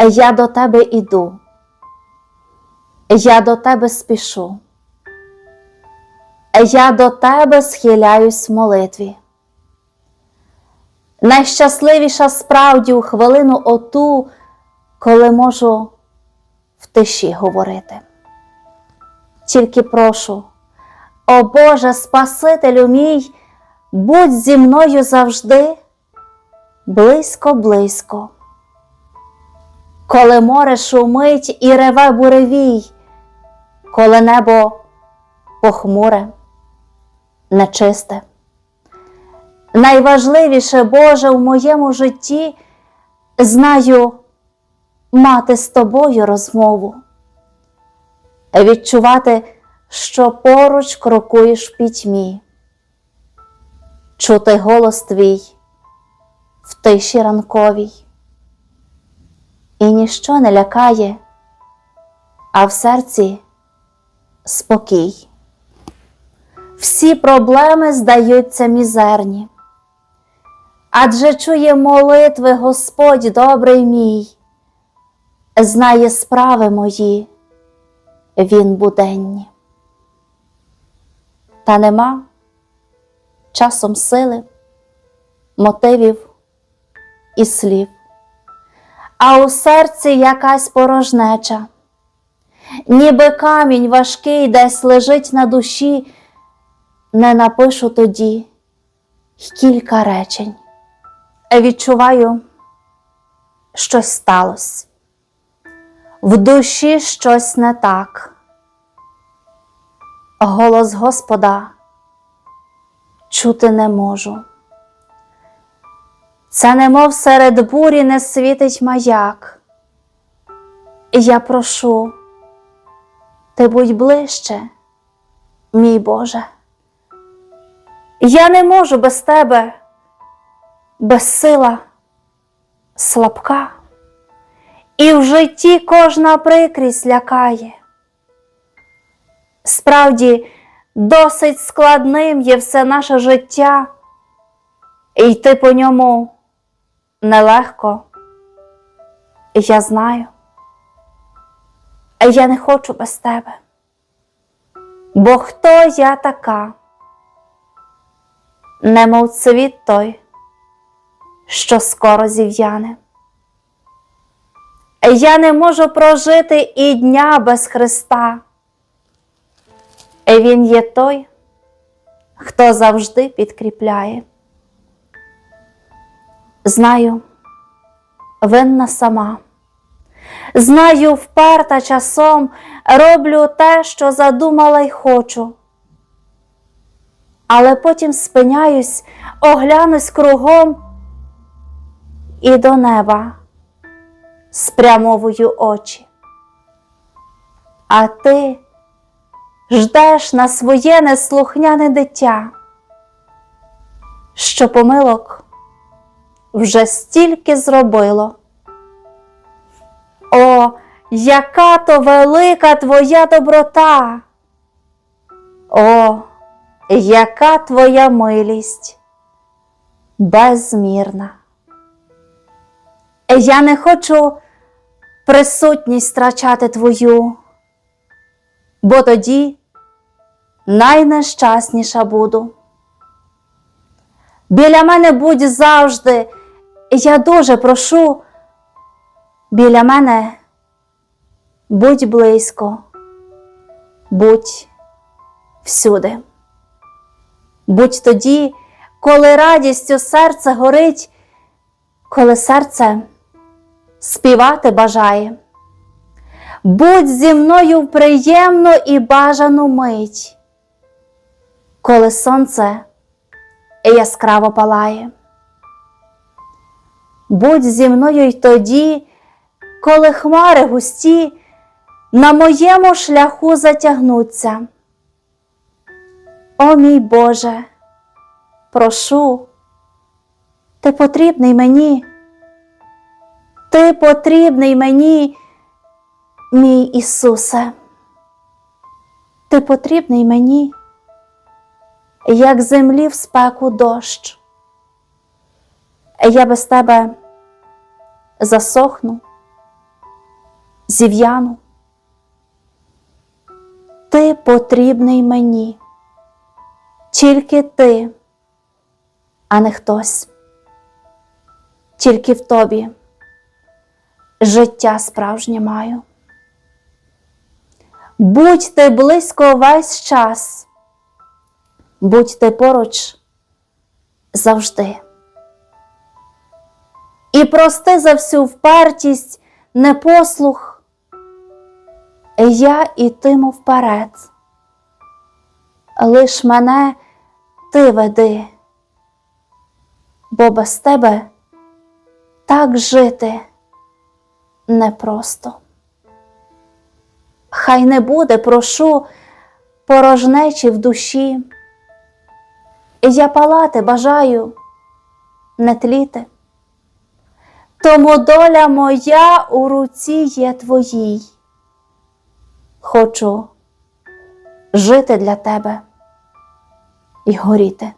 Я до тебе іду, я до тебе спішу, я до тебе схиляюсь в молитві. Найщасливіша справді у хвилину оту, коли можу в тиші говорити. Тільки прошу, о Боже, Спасителю мій, будь зі мною завжди, близько, близько. Коли море шумить і реве буревій, коли небо похмуре, нечисте. Найважливіше, Боже, в моєму житті знаю мати з тобою розмову, відчувати, що поруч крокуєш пітьмі, чути голос твій в тиші ранковій. І ніщо не лякає, а в серці спокій. Всі проблеми здаються мізерні, адже чує молитви Господь добрий мій, знає справи мої, Він буденні. Та нема часом сили, мотивів і слів, а у серці якась порожнеча, ніби камінь важкий десь лежить на душі не напишу тоді кілька речень. Відчуваю, щось сталося. В душі щось не так. Голос Господа чути не можу. Це немов серед бурі не світить маяк. І я прошу, ти будь ближче, мій Боже. Я не можу без тебе, безсила, слабка, і в житті кожна прикрість лякає. Справді, досить складним є все наше життя, і йти по ньому нелегко. Я знаю, я не хочу без тебе. Бо хто я така? немов цвіт той, що скоро зів'яне. Я не можу прожити і дня без Христа. Він є той, хто завжди підкріпляє. Знаю, винна сама. Знаю, вперта часом роблю те, що задумала й хочу але потім спиняюсь, оглянусь кругом і до неба спрямовую очі. А ти ждеш на своє неслухняне дитя, що помилок вже стільки зробило. О, яка то велика твоя доброта! О, яка твоя милість безмірна. Я не хочу присутність втрачати твою, бо тоді найнещасніша буду. Біля мене будь завжди, я дуже прошу, біля мене будь близько, будь всюди. Будь тоді, коли радістю серце горить, коли серце співати бажає. Будь зі мною в і бажану мить, коли сонце яскраво палає. Будь зі мною й тоді, коли хмари густі на моєму шляху затягнуться. О мій Боже, прошу, ти потрібний мені, ти потрібний мені, мій Ісусе, ти потрібний мені, як землі в спеку дощ. Я без тебе засохну, зів'яну. Ти потрібний мені, тільки ти, а не хтось, тільки в тобі життя справжнє маю. Будь ти близько весь час, будь ти поруч завжди. І прости за всю впертість, непослух, я ітиму вперед. Лиш мене ти веди, бо без тебе так жити непросто. Хай не буде, прошу, порожнечі в душі. Я палати бажаю не тліти. Тому доля моя у руці є твоїй. Хочу жити для тебе і горіти.